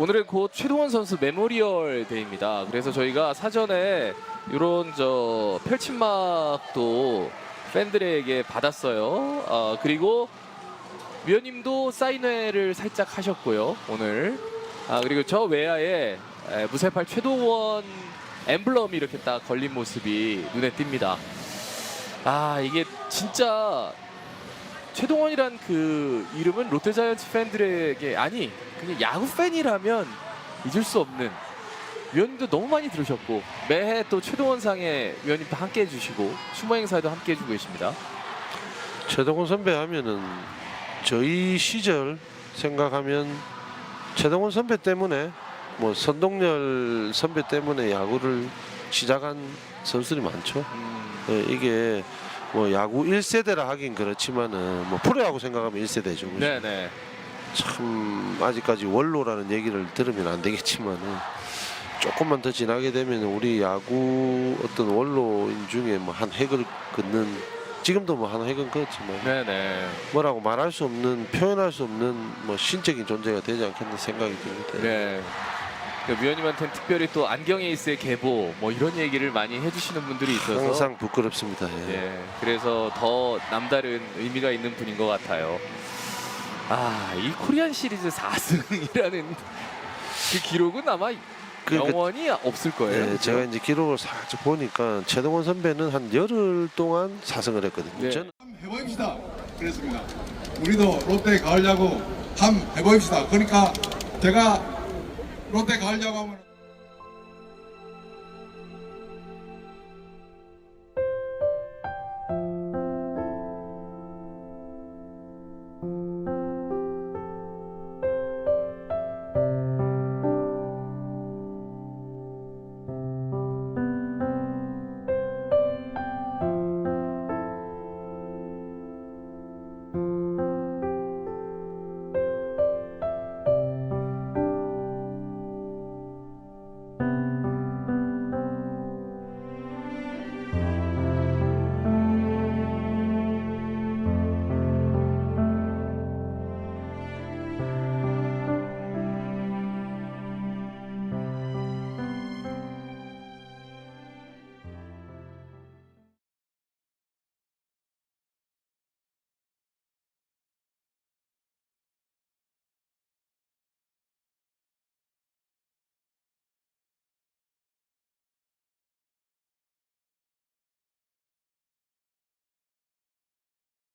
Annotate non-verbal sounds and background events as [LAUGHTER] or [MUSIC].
오늘은 곧 최동원 선수 메모리얼 데이입니다. 그래서 저희가 사전에 이런 저 펼침막도 팬들에게 받았어요. 아, 그리고 위원님도 사인회를 살짝 하셨고요. 오늘. 아 그리고 저 외야에 에, 무쇠팔 최동원 엠블럼이 이렇게 딱 걸린 모습이 눈에 띕니다. 아 이게 진짜 최동원이란 그 이름은 롯데자이언츠 팬들에게 아니 그냥 야구 팬이라면 잊을 수 없는 위원님도 너무 많이 들으셨고 매해 또 최동원상에 위원님도 함께 해주시고 추모 행사에도 함께 해주고 계십니다. 최동원 선배 하면은 저희 시절 생각하면 최동원 선배 때문에 뭐 선동열 선배 때문에 야구를 시작한 선수들이 많죠. 음, 예, 이게 뭐 야구 1세대라 하긴 그렇지만은 뭐 프로야구 생각하면 1세대죠. 네네. 참 아직까지 원로라는 얘기를 들으면 안 되겠지만은 조금만 더 지나게 되면 우리 야구 어떤 원로인 중에 뭐 한 획을 긋는 지금도 뭐 한 획은 긋지만 네네. 뭐라고 말할 수 없는 표현할 수 없는 뭐 신적인 존재가 되지 않겠나 생각이 듭니다. 네. 그 위원님한테는 특별히 또 안경 에이스의 계보 뭐 이런 얘기를 많이 해주시는 분들이 있어서 항상 부끄럽습니다. 예. 예, 그래서 더 남다른 의미가 있는 분인 것 같아요. 아, 이 코리안 시리즈 [LAUGHS] 4승이라는 그 기록은 아마 그러니까 영원히 없을 거예요. 예, 그죠? 제가 이제 기록을 살짝 보니까 최동원 선배는 한 열흘 동안 사승을 했거든요. 네. 저는 해보입시다. 그랬습니다. 우리도 롯데 가을 야구 함 해보입시다. 그러니까 제가 롯데 가려고 하면